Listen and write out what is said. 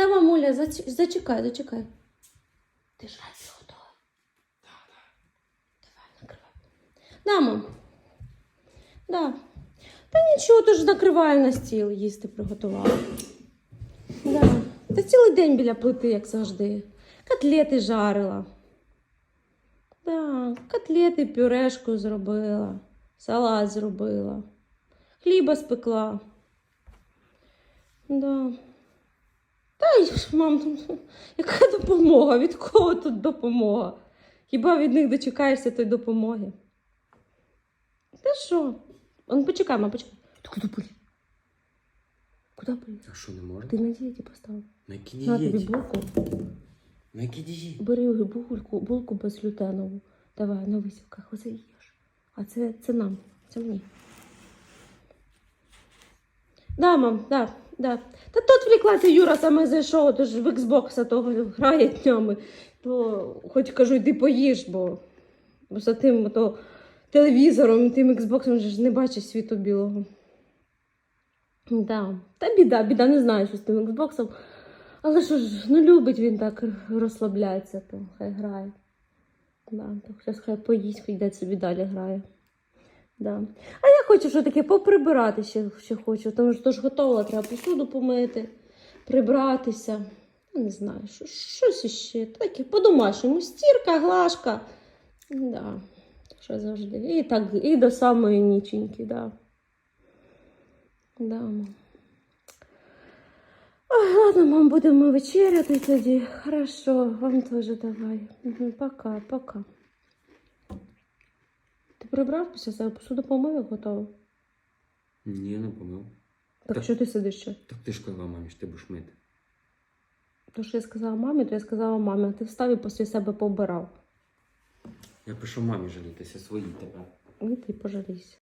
Да, мамуля, зач... зачекай, зачекай. Ти ж радіо готова? Давай, накривай. Да, мам. Да. Та нічого, то ж накриваю на стіл, їсти приготувала. Да. Та цілий день біля плити, як завжди. Котлети жарила. Да, котлети пюрешку зробила, салат зробила, хліба спекла. Да. Мам, яка допомога? Від кого тут допомога? Хіба від них дочекаєшся тої допомоги? Та що? Он почекай, мам, почекай. Ти куди поліз? Куди поліз? А що не можна? Ти на дієті поставив. На якій На тобі дієті? булку. На якій дієті? Бери булку, булку безглютенову. Давай на висівках, оце їж. А це, це нам, це мені. Да, мам, да, да. Та тут вліклася Юра саме зайшов, тож в Xbox того грає днями. То хоч кажу, йди поїж, бо, бо за тим то, телевізором, тим Xbox ж не бачиш світу білого. Да. Та біда, біда, не знаю, що з тим Xbox. Але що ж, ну любить він так розслабляється, то хай грає. Да, то зараз хай поїсть, хай йде собі далі грає. Да. А я хочу що таке поприбирати ще, ще хочу, тому що ж готова, треба посуду помити, прибратися. Не знаю, що, щось іще. Таке по-домашньому. Стірка, глажка. Да. Що завжди. І так, і до самої ніченьки, да. Да. Ой, ладно, мам, будемо вечеряти тоді. Хорошо, вам теж давай. Мгм, Пока, пока. Ти прибрав після себе посуду помив і готово? Ні, не помив. Так, Так. що ти сидиш ще? Так ти ж казала мамі, що ти будеш мити. То, що я сказала мамі, то я сказала мамі, а ти встав і після себе побирав. Я пишу мамі жалітися свої тебе. І ти пожалійся.